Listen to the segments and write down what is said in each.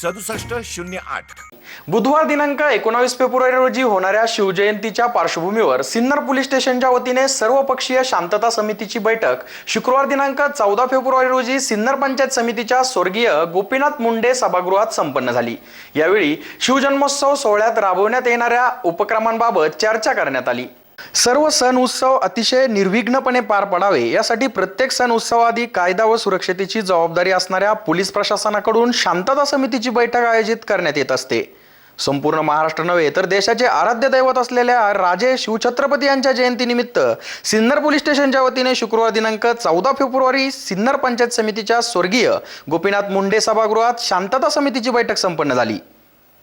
सदुसष्ट शून्य आठ. बुधवार दिनांक एकोणावीस फेब्रुवारी रोजी होणाऱ्या शिवजयंतीच्या पार्श्वभूमीवर सिन्नर पोलीस स्टेशनच्या वतीने सर्वपक्षीय शांतता समितीची बैठक. शुक्रवार दिनांक चौदा फेब्रुवारी रोजी सिन्नर पंचायत समितीच्या स्वर्गीय गोपीनाथ मुंडे सभागृहात संपन्न झाली. यावेळी शिवजन्मोत्सव सोहळ्यात राबवण्यात येणाऱ्या उपक्रमांबाबत चर्चा करण्यात आली. सर्व सण उत्सव अतिशय निर्विघ्नपणे पार पडावे यासाठी प्रत्येक सण उत्सवाआधी कायदा व सुरक्षतेची जबाबदारी असणाऱ्या पोलीस प्रशासनाकडून शांतता समितीची बैठक आयोजित करण्यात येत असते. संपूर्ण महाराष्ट्र नव्हे तर देशाचे आराध्य दैवत असलेल्या राजे शिवछत्रपती यांच्या जयंतीनिमित्त सिन्नर पोलीस स्टेशनच्या वतीने शुक्रवार दिनांक चौदा फेब्रुवारी सिन्नर पंचायत समितीच्या स्वर्गीय गोपीनाथ मुंडे सभागृहात शांतता समितीची बैठक संपन्न झाली.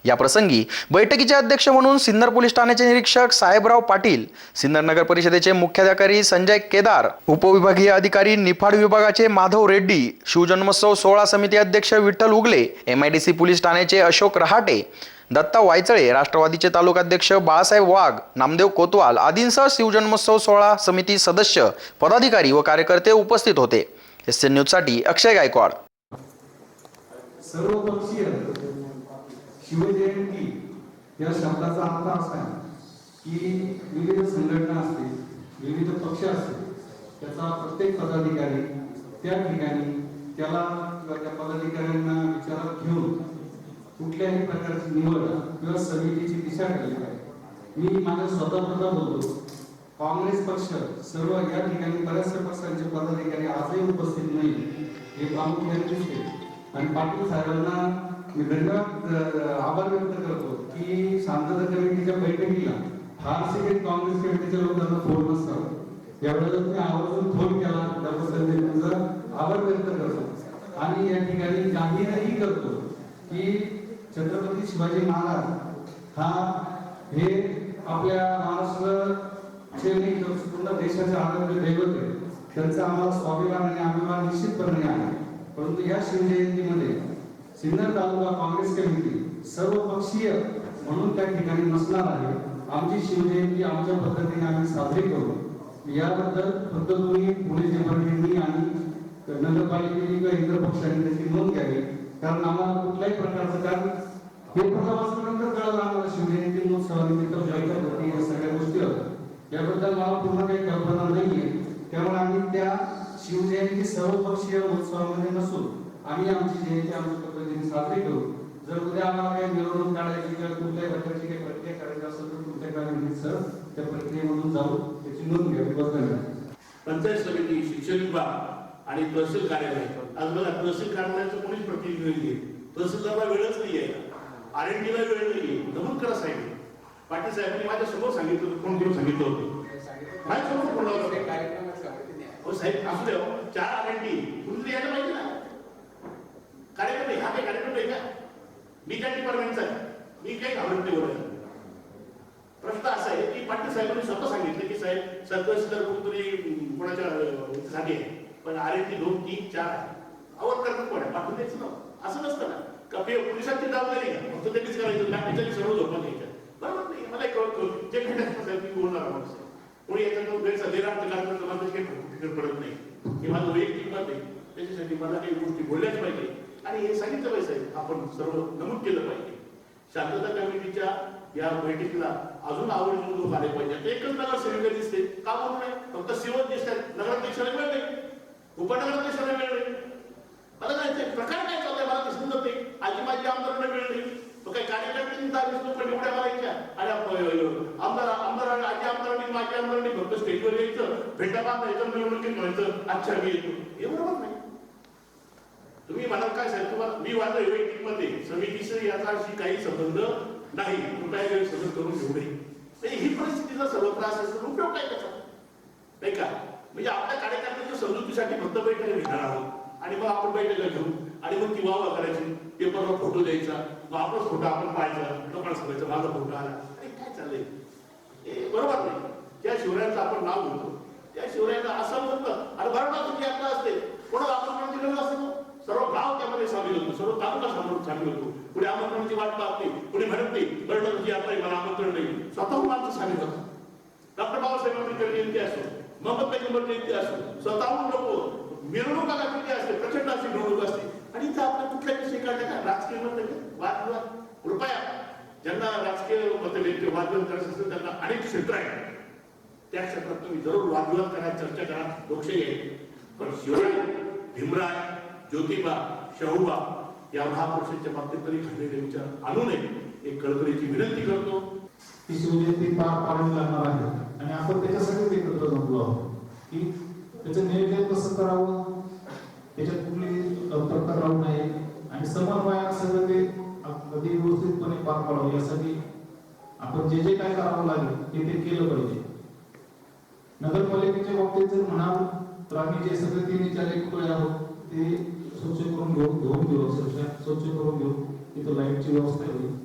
याप्रसंगी बैठकीचे अध्यक्ष म्हणून सिन्नर पोलीस ठाण्याचे निरीक्षक साहेबराव पाटील सिन्नर नगर परिषदेचे मुख्याधिकारी संजय केदार उपविभागीय अधिकारी निफाड विभागाचे माधव रेड्डी शिवजन्मोत्सव सोहळा समिती अध्यक्ष विठ्ठल उगले एमआयडीसी पोलीस ठाण्याचे अशोक रहाटे दत्ता वायचळे राष्ट्रवादीचे तालुकाध्यक्ष बाळासाहेब वाघ नामदेव कोतवाल आदींसह शिवजन्मोत्सव सोहळा समिती सदस्य पदाधिकारी व कार्यकर्ते उपस्थित होते. एस एन न्यूजसाठी अक्षय गायकवाड. सर्वपक्षीय शिवजयंती या शब्दाचा अर्थ असा आहे की विविध संघटना असतील विविध पक्ष असतील त्याचा प्रत्येक पदाधिकारी त्या ठिकाणी त्याला किंवा त्या पदाधिकाऱ्यांना विचारात घेऊन कुठल्याही प्रकारची निवड किंवा समितीची दिशा केली पाहिजे. मी माझ्या स्वतःबद्दल बोलतो काँग्रेस पक्ष सर्व या ठिकाणी बऱ्याचशा पक्षांचे पदाधिकारी आजही उपस्थित नाही हे प्रामुख्याने दिसते. आणि पाटील साहेबांना मी धन्यवाद आभार व्यक्त करतो की शांतता कमिटीच्या बैठकीला फारसे काही काँग्रेस कमिटीच्या लोकांना फोन नसतात. यावेळेला मी आवर्जून फोन केला त्याबद्दल मी तुमचा आभार व्यक्त करतो. आणि या ठिकाणी जाहीरही करतो की छत्रपती शिवाजी महाराज हा हे आपल्या महाराष्ट्राचे नाही तर पूर्ण देशाचे आरोग्य दैवत आहे. त्यांचा आम्हाला स्वाभिमान आणि अभिमान निश्चितपणे आहे. परंतु या शिवजयंतीमध्ये सिन्नर तालुका काँग्रेस कमिटी सर्वपक्षीय म्हणून त्या ठिकाणी नसणार आहे. आमची शिवजयंती आमच्या पद्धतीने आम्ही साजरी करू. याबद्दल फक्त तुम्ही पुणे डिपार्टमेंटनी आणि नगरपालिकेने किंवा इतर पक्षांनी त्याची नोंद घ्यावी. कारण आम्हाला कुठल्याही प्रकारचं कारण हे प्रथम कळलं आम्हाला शिवजयंती महोत्सवानिमित्त बैठक होती या सगळ्या गोष्टी. होत्या याबद्दल मला पूर्ण काही कल्पना नाहीये. त्यामुळे आम्ही त्या शिवजयंती सर्वपक्षीय महोत्सवामध्ये नसून आम्ही आमची जयंती आमच्या पद्धतीने साजरी करू. जर उद्या आम्हाला काही मिरवणूक काढायची किंवा कुठल्याही प्रकारची काही प्रक्रिया करायची असेल तर तुमच्या काय सर त्या प्रक्रियेमधून जाऊ त्याची नोंद घ्यावी धन्यवाद पंचायत समिती शिक्षण विभाग आणि तहसील कार्यालय. आज बघा तहसील कार्यालयाचं कोणीच प्रतिनिधी नाहीये. तहसीलदारला वेळच नाहीये. आर एन ला वेळ नाहीये. नमूद करा साहेब. पाटील साहेबांनी माझ्यासमोर सांगितलं होतं, फोन करून सांगितलं होतं. माझ्यासमोर फोन लावला होता. हो साहेब असू द्या. चार आर एन डी कुठेतरी यायला पाहिजे ना? कार्यक्रम आहे हा काही कार्यक्रम आहे का? मी काय डिपार्टमेंटचा आहे. मी काही घाबरत नाही बोलायला प्रश्न असा आहे की पाटील साहेबांनी स्वतः सांगितलं की साहेब सरकार तर कुठेतरी कोणाच्या अं, आहे. पण आरे ती दोन तीन चार आहे. आवड करतात कोण? आहे. पाठवून द्यायचं ना. असं नसतं ना. का पे- पोलिसांची जबाबदारी आहे. फक्त त्यांनीच करायचं. बाकीच्या सर्व झोपा घ्यायच्या. बरोबर नाही. मला एक कळतो. जे घटक साहेब मी बोलणार माणूस आहे. कोणी याच्यातून गैरचा गैरअर्थ लागला तर मला काही पडत नाही. हे माझं वैयक्तिक मत आहे. त्याच्यासाठी मला काही गोष्टी बोलल्याच पाहिजे. आणि हे सांगितलं पाहिजे साहेब. आपण सर्व नमूद केलं पाहिजे. शांतता कमिटीच्या या बैठकीला अजून आवर्जून लोक आले पाहिजे. एकच नगर सेविका दिसते. का म्हणून नाही? फक्त शिवच दिसतात नगराध्यक्षाला वेळ नाही. उपनगराध्यक्षाला वेळ नाही. मला जायचंय प्रकार काय चाललंय मला दिसून जाते. आजी माझी आमदारांना वेळ नाही. तो काही कार्यकर्त्यांनी दाबीस लोक एवढ्या मारायच्या? आणि आमदार आमदार आजी आमदारांनी माझी आमदारांनी फक्त स्टेजवर यायचं. भेटा बांधायचं निवडणुकीत म्हणायचं अच्छा मी येतो. हे बरोबर नाही. तुम्ही म्हणाल काय साहेब तुम्हाला मी माझं वैयक्तिकमध्ये समितीशी याचा अशी काही संबंध नाही. कृपया गैरसमज करून घेऊ नये. म्हणजे ही परिस्थितीचा सर्व त्रास असेल उपयोग काय त्याचा? नाही का? म्हणजे आपल्या कार्यकर्त्यांच्या समजुतीसाठी फक्त बैठक घेणार आहोत. आणि मग आपण बैठका घेऊ. आणि मग ती वावा करायची. पेपरवर फोटो द्यायचा. मग आपलाच फोटो आपण पाहायचा. लोकांना सांगायचं माझा फोटो आला. आणि काय चाललंय? हे बरोबर नाही. त्या शिवरायांचं आपण नाव घेतो त्या शिवरायांना असं म्हणतं अरे बरोबर तुमची आपलं असते. कोणाला आपण दिलेलं असतं सर्व गाव त्यामध्ये सामील होतो सर्व तालुका सामोरं सामील होतो. पुढे आमंत्रणाची वाट पाहत नाही पुढे म्हणत नाही कर्णजी आता मला आमंत्रण नाही. स्वतः माणसं सामील होतात डॉक्टर बाबासाहेब आंबेडकर जयंती असो मोहम्मद पैगंबर जयंती असो स्वतःहून लोक मिरवणुका दाखवली असते प्रचंड अशी मिरवणूक असते. आणि इथं आपल्या कुठल्या विषय काढले का? राजकीय मत वादविवाद? कृपया ज्यांना राजकीय मतभेद वादविवाद करायचं असेल त्यांना अनेक क्षेत्र आहेत. त्या क्षेत्रात तुम्ही जरूर वादविवाद करा चर्चा करा लोकशाही आहे. पण शिवराय भीमराय ज्योतिबा शाहूबा या महापुरुषांच्या बाबतीत तरी खंडलेले विचार आणू नये एक कळकळीची विनंती करतो. ती शिवजयंती पार पाडून लागणार आहे आणि आपण त्याच्यासाठी एकत्र जमलो आहोत. की त्याचं नियोजन कसं करावं त्याच्यात कुठली अ, राहू नये आणि समन्वयानं सगळं ते अगदी व्यवस्थितपणे पार पाडावं. यासाठी आपण जे जे काय करावं लागेल ते ते केलं पाहिजे. नगरपालिकेच्या बाबतीत जर म्हणाल तर आम्ही जे सगळे तीन चार एक आहोत ते स्वच्छ करून घेऊ घेऊन घेऊ अक्षरशः स्वच्छ करून घेऊ. तिथं लाईटची व्यवस्था होईल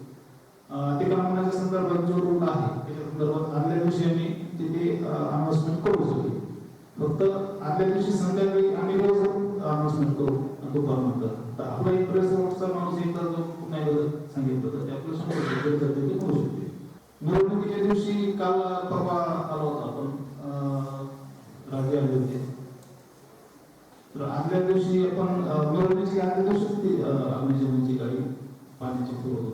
अतिक्रमणाच्या संदर्भात जो रूल आहे त्याच्या संदर्भात आदल्या दिवशी आम्ही तिथे अनाउन्समेंट करू शकतो फक्त आदल्या दिवशी संध्याकाळी आम्ही रोज अनाउन्समेंट करू दुपारनंतर तर आपला एक प्रेसचा माणूस एकदा जो नाही सांगितलं तर ते आपलं शंभर टक्के गरजेचे शकते. निवडणुकीच्या दिवशी काल परवा आला होता आपण राजे आले होते. तर आदल्या दिवशी पण अं, मिरवणुकीची आदल्या दिवशीच ती अं, अग्निशमनची गाडी पाण्याची पुरवतो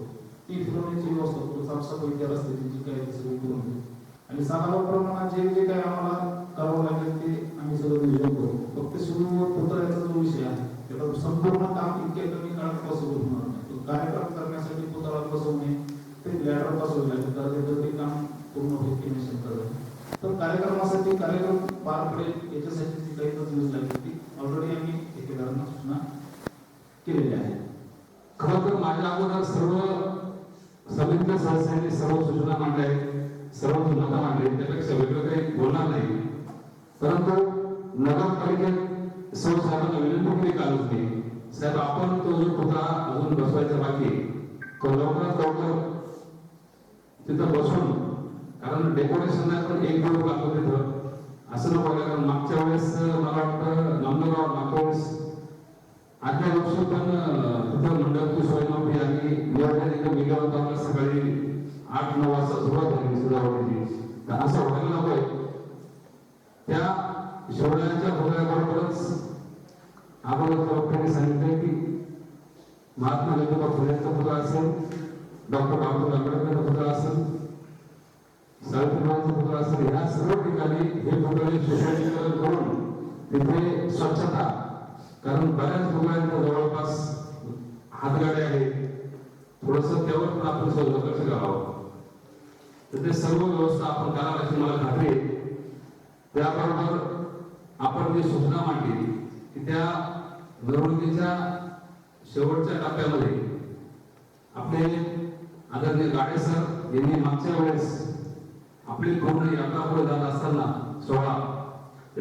ती पुरवण्याची व्यवस्था करू साफसफाई त्या रस्त्याची जी काय सगळी करून घेऊ आणि साधारणप्रमाणात जे जे काही आम्हाला करावं लागेल ते आम्ही सगळं नियोजन करू. फक्त शिव पुतळ्याचा जो विषय आहे त्याचा संपूर्ण काम इतक्या कमी काळात पॉसिबल होणार नाही. तो कार्यक्रम करण्यासाठी पुतळा बसवणे ते लॅडर बसवले लागेल तर त्याचं ते काम पूर्ण होईल की नाही शंकर तर कार्यक्रमासाठी कार्यक्रम पार पडेल याच्यासाठी जी काही तरतूद लागेल ती ऑलरेडी आम्ही ठेकेदारांना सूचना केलेल्या आहेत खरं तर माझ्या अगोदर सर्व समितीच्या सदस्यांनी सर्व सूचना मांडल्या आहेत सर्व भूमिका मांडली. त्यापेक्षा वेगळं काही बोलणार नाही. परंतु नगरपालिकेत सर्व साहेबांना विनंती केली कालच नाही साहेब आपण तो जो पुतळा अजून बसवायचा बाकी तो लवकरात लवकर तिथं बसून कारण डेकोरेशनला पण एक दोन लागतो तिथं असं नको व्हायला, कारण मागच्या वेळेस मला वाटतं नामदेगाव मागच्या वेळेस आजच्या वर्षी पण तिथं मंडळाची सोय नव्हती आणि नियोजन इथं गेलं होतं आम्हाला सकाळी आठ नऊ वाजता सुरुवात झाली सजावटीची तर असं व्हायला नकोय त्या शेवड्यांच्या भोगल्याबरोबरच आपण डॉक्टरांनी सांगितलं की महात्मा ज्योतिबा फुलेंचा पुतळा असेल डॉक्टर बाबासाहेब आंबेडकरचा पुतळा असेल सावित्रीबाईंचा पुतळा असेल ह्या सर्व ठिकाणी हे पुतळे सुशोभीकरण करून तिथे स्वच्छता कारण बऱ्याच रुग्णांच्या जवळपास हातगाडे आहेत. थोडस त्यावर पण आपण सर्व लक्ष घालावं तर ते सर्व व्यवस्था आपण कराल अशी मला खात्री आहे. त्याबरोबर आपण जी सूचना मांडली की त्या निवडणुकीच्या शेवटच्या टप्प्यामध्ये आपले आदरणीय गाडे सर यांनी मागच्या वेळेस आपली पूर्ण यात्रा पुढे जात असताना सोहळा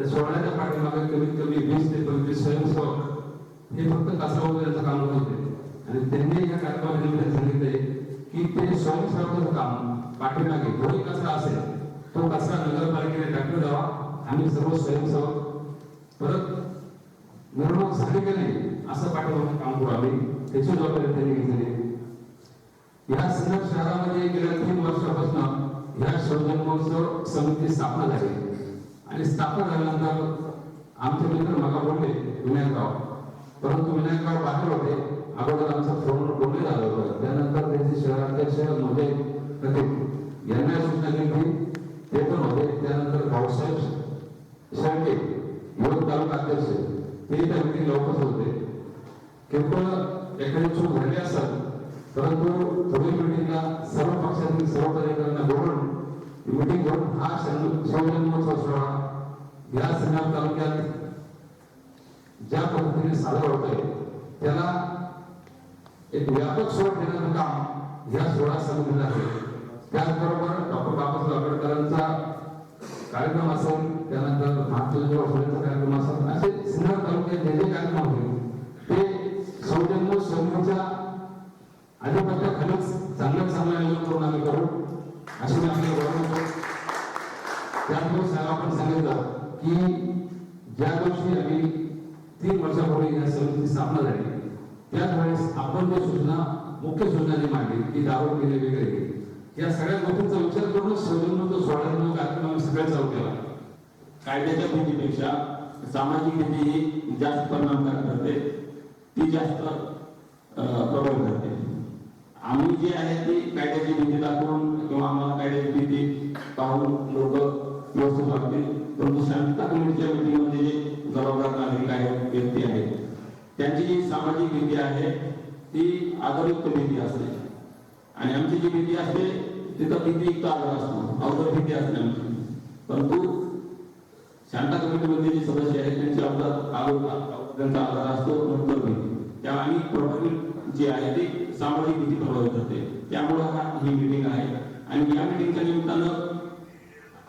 त्या सोहळ्याच्या पाठीमागे कमीत कमी वीस ते पंचवीस स्वयंसेवक हे फक्त कासगाव यांचं काम होते. आणि त्यांनी या कार्यक्रमानिमित्त सांगितले की ते स्वयंसेवकाचं काम पाठीमागे कोणी कचरा असेल तो कचरा नगरपालिकेने टाकून द्यावा. आम्ही सर्व स्वयंसेवक परत मिरवणूक झाले की नाही असं पाठवण्याचं काम करू आम्ही. त्याची जबाबदारी त्यांनी घेतलेली या सिन्नर शहरामध्ये गेल्या तीन वर्षापासून या शिवजन्मोत्सव समिती स्थापना झाली आणि स्थापना झाल्यानंतर आमचे मित्र मला बोलले विनायकराव. परंतु विनायकराव बाहेर होते अगोदर आमचं फोनवर बोलणे झालं होतं. त्यानंतर त्यांचे शहराध्यक्ष मोठे प्रतीक यांना सूचना केली ते पण होते. त्यानंतर भाऊसाहेब शेळके युवक तालुका अध्यक्ष ते त्या व्यक्ती लवकर होते. केवळ एखादी चूक झाली असेल परंतु पुढील मिटिंगला सर्व पक्षातील सर्व कार्यकर्त्यांना बोलून मिटिंग घेऊन हा शिवजन्मोत्सव सोहळा या सिन्नर तालुक्यात ज्या पद्धतीने साजरा आहे त्याला एक व्यापक सोड देण्याचं काम या सोहळा समितीला आहे. त्याचबरोबर डॉक्टर बाबासाहेब आंबेडकरांचा कार्यक्रम असेल त्यानंतर महात्मा फुलेचा कार्यक्रम असेल असे सिन्नर तालुक्यात जे जे कार्यक्रम होईल ते सौजन्य समितीच्या अधिपत्याखालीच चांगलं चांगलं आयोजन करून आम्ही करू. अशी मी आपल्याला बरोबर त्यामुळे साहेब आपण सांगितलं. की ज्या दिवशी आम्ही तीन वर्षापूर्वी या समितीची स्थापना झाली त्याच वेळेस आपण ज्या सूचना मुख्य सूचना जी मांडली की दारू पिणे वगैरे या सगळ्या गोष्टींचा विचार करून सवलत सोळा कार्यक्रम सगळ्या चालू केला. कायद्याच्या भीतीपेक्षा सामाजिक भीती ही जास्त परिणामकारक ठरते ती जास्त अं, प्रभावी ठरते. आम्ही जे आहे ती कायद्याची भीती दाखवून किंवा आम्हाला कायद्याची भीती पाहून लोक व्यवस्थित वागतील. परंतु शांतता कमिटीच्या मीटिंगमध्ये जे जबाबदार नागरिक आहेत व्यक्ती आहेत. त्यांची जी सामाजिक भीती आहे ती आदरयुक्त भीती असते. आणि आमची जी भीती असते तिथं भीतीयुक्त आदर असतो. अवघड भीती असते आमची. परंतु शांता कमिटीमध्ये जे सदस्य आहेत त्यांचे आमदार आरोप त्यांचा आधार असतो नंतर भीती. त्या आणि प्रभावी जी आहे ती सामाजिक भीती प्रभावित होते. त्यामुळं हा ही मिटिंग आहे. आणि या मिटिंगच्या निमित्तानं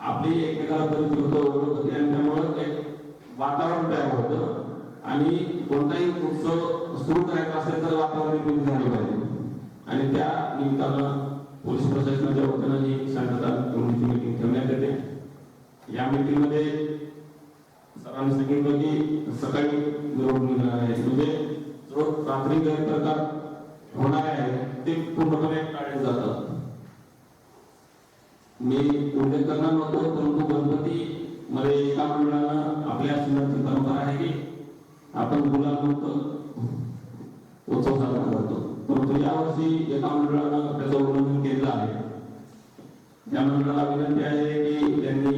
आपली एकमेकाला परिचित होतो ओळख आणि त्यामुळं एक वातावरण तयार होतं. आणि कोणताही उत्सव सुरू करायचा असेल तर वातावरण निर्मिती झाले पाहिजे. आणि त्या निमित्तानं पोलीस प्रशासनाच्या वतीनं ही शांतता कमिटीची मिटिंग ठेवण्यात येते. या मीटिंगमध्ये सरांनी सांगितलं की सकाळी मिरवणूक निघणार आहे. म्हणजे जो रात्री गैरप्रकार होणार आहे ते पूर्णपणे टाळले जातात. मी उल्लेख करणार नव्हतो परंतु गणपती मध्ये एका मंडळानं आपल्या सिंहाची परंपरा आहे की आपण गुलाब मुक्त उत्सव साजरा करतो. परंतु यावर्षी एका मंडळानं त्याचं उल्लंघन केलेलं आहे. या मंडळाला विनंती आहे की त्यांनी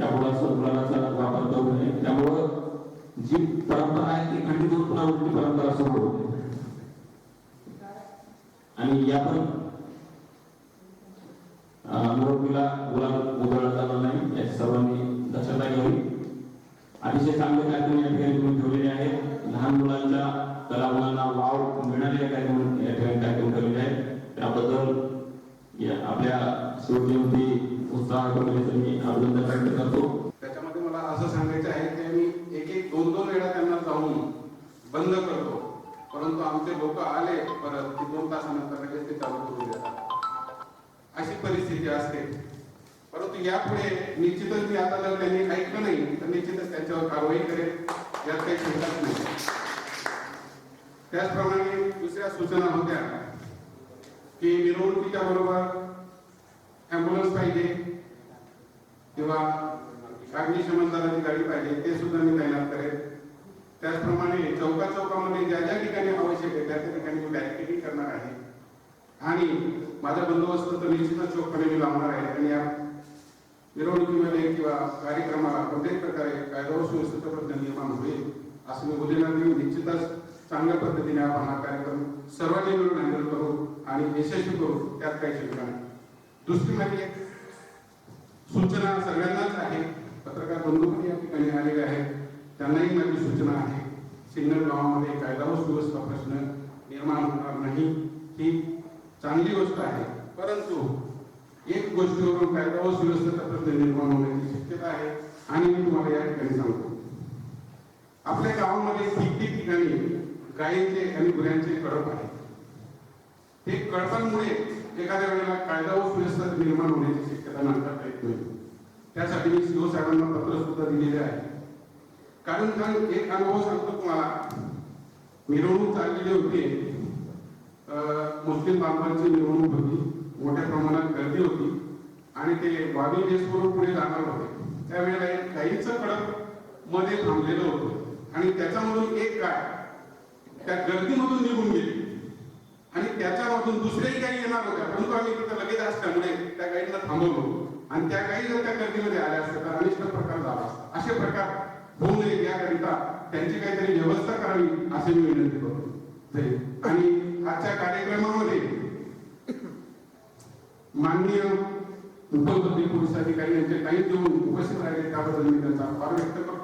या गुलाचा गुलाबाचा वापर करू नये. त्यामुळं जी परंपरा आहे ती खंडित होऊन पुन्हा परंपरा सुरू होते. आणि या पण अं, निवडणुकीला गुलाब उधळला जाणार नाही याची सर्वांनी दक्षता घ्यावी. अतिशय चांगले कार्यक्रम या ठिकाणी तुम्ही ठेवलेले आहेत. लहान मुलांच्या कला मुलांना वाव मिळणारे कार्यक्रम या ठिकाणी कार्यक्रम ठेवलेले आहेत. त्याबद्दल आपल्या शिवजयंती उत्साह कमिटीचं मी अभिनंदन व्यक्त करतो. त्याच्यामध्ये मला असं सांगायचं आहे की मी एक एक दोन दोन वेळा त्यांना जाऊन बंद करतो. परंतु आमचे लोक आले परत की दोन तासानंतर लगेच ते चालू परिस्थिती असते. परंतु यापुढे निश्चितच मी आता जर त्यांनी ऐकलं नाही तर निश्चितच त्यांच्यावर कारवाई करेल यात काही शंकाच नाही. त्याचप्रमाणे दुसऱ्या सूचना होत्या की मिरवणुकीच्या बरोबर ॲम्ब्युलन्स पाहिजे किंवा अग्निशमन दलाची गाडी पाहिजे ते सुद्धा मी तैनात करेल त्याचप्रमाणे चौका चौकामध्ये ज्या ज्या ठिकाणी आवश्यक आहे त्या त्या ठिकाणी मी बॅरिकेडिंग करणार आहे. आणि माझा बंदोबस्त तर निश्चितच चोखपणे मी लावणार आहे आणि या मिरवणुकीमध्ये किंवा कार्यक्रमाला कोणत्याही प्रकारे कायदा व सुव्यवस्थेचा निर्माण होईल असं मी बोलणार नाही. निश्चितच चांगल्या पद्धतीने आपण हा कार्यक्रम सर्वांनी मिळून हँडल करू आणि यशस्वी करू त्यात काही शंका नाही. दुसरी म्हणजे सूचना सगळ्यांनाच आहे. पत्रकार बंधू पण या ठिकाणी आलेले आहेत. त्यांनाही माझी सूचना आहे. सिग्नल गावामध्ये कायदा व सुव्यवस्था प्रश्न निर्माण होणार नाही. ही चांगली गोष्ट आहे. परंतु एक गोष्टीवरून कायदा व सुव्यवस्थेचा प्रश्न निर्माण होण्याची शक्यता आहे. आणि मी तुम्हाला या ठिकाणी सांगतो. आपल्या गावामध्ये ठिकठिक ठिकाणी गायींचे आणि गुऱ्यांचे कळप आहे हे कळपांमुळे एखाद्या वेळेला कायदा व सुव्यवस्था निर्माण होण्याची शक्यता नाकारता येत नाही. त्यासाठी मी सीओ साहेबांना पत्र सुद्धा दिलेले आहे. कारण कारण एक अनुभव सांगतो तुम्हाला. मिरवणूक चाललेली होती. मुस्लिम बांधवांची निवडणूक होती. मोठ्या प्रमाणात गर्दी होती. आणि ते वावी देशवरून पुढे जाणार होते त्यावेळेला एक काहीच कडकमध्ये थांबलेलं होतं. आणि त्याच्यामधून एक गाय त्या गर्दीमधून निघून गेली. आणि त्याच्यामधून दुसऱ्याही काही येणार होत्या परंतु आम्ही तिथं लगेच असल्यामुळे त्या गायींना थांबवलो आणि त्या काही जर त्या गर्दीमध्ये आल्या असत्या तर अनिष्ट प्रकार झाला असता. असे प्रकार होऊ नये याकरिता त्यांची काहीतरी व्यवस्था करावी असे मी विनंती करतो. आणि आजच्या कार्यक्रमामध्ये माननीय उपलब्धी पोलीस अधिकारी यांचे काही देऊन उपस्थित राहिले त्याबद्दल मी त्यांचा आभार व्यक्त करतो.